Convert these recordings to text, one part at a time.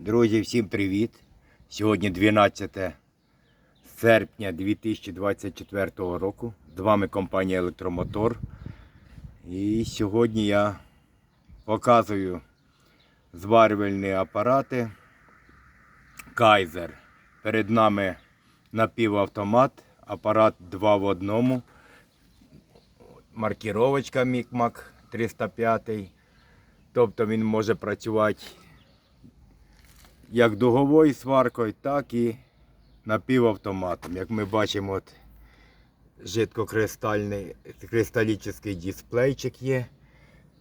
Друзі, всім привіт! Сьогодні 12 серпня 2024 року. З вами компанія Електромотор. І сьогодні я показую зварювальні апарати Kaiser. Перед нами напівавтомат, апарат 2 в одному. Маркіровочка Мікмак 305. Тобто він може працювати як дуговою сваркою, так і напівавтоматом. Як ми бачимо, от жидкокристальний кристалічний дисплейчик є,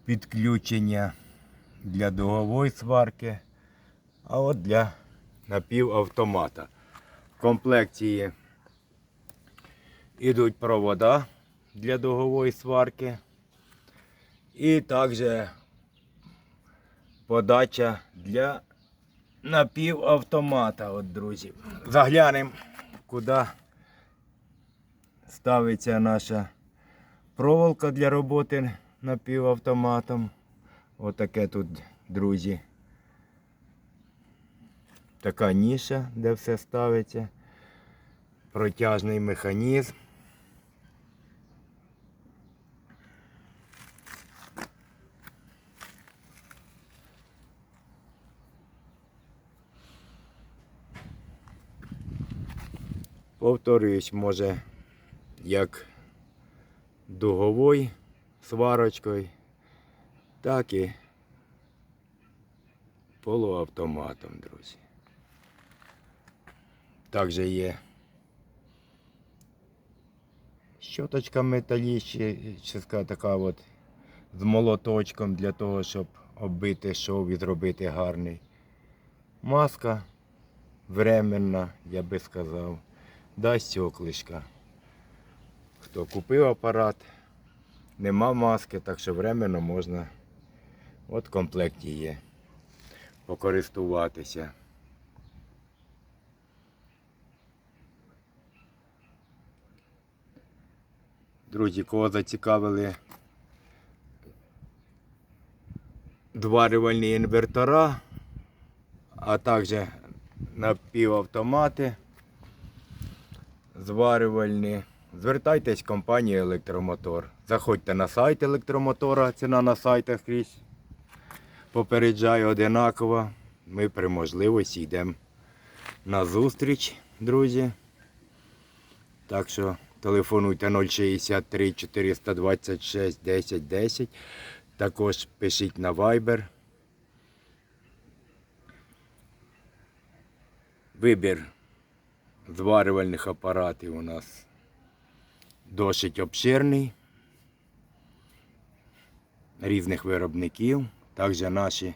підключення для дугової сварки, а от для напівавтомата. В комплекції йдуть провода для дугової сварки. І також подача для напівавтомата, от, друзі. Заглянемо, куди ставиться наша проволока для роботи напівавтоматом. Отаке тут, друзі. Така ніша, де все ставиться. Протяжний механізм. Повторююсь, може, як дуговою сварочкою, так і полуавтоматом, друзі. Також є щоточка металічна, така от з молоточком для того, щоб оббити шов і зробити гарний. Маска временна, я би сказав. Да, стеклишка. Хто купив апарат, нема маски, так що временно можна. От в комплекті є. Покористуватися. Друзі, кого зацікавили зварювальні інвертора, а також напівавтомати зварювальні. Звертайтесь в компанію Електромотор. Заходьте на сайт електромотора, ціна на сайтах крізь. Попереджаю одинаково. Ми при можливості йдемо на зустріч, друзі. Так що телефонуйте 063 426 10 10. Також пишіть на Viber. Вибір зварювальних апаратів у нас досить обширний. Різних виробників. Також наші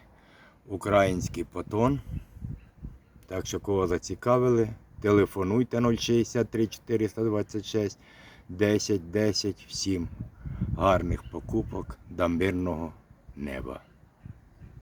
український потон. Так що кого зацікавили, телефонуйте 063 426 10 10. Всім гарних покупок до мирного неба.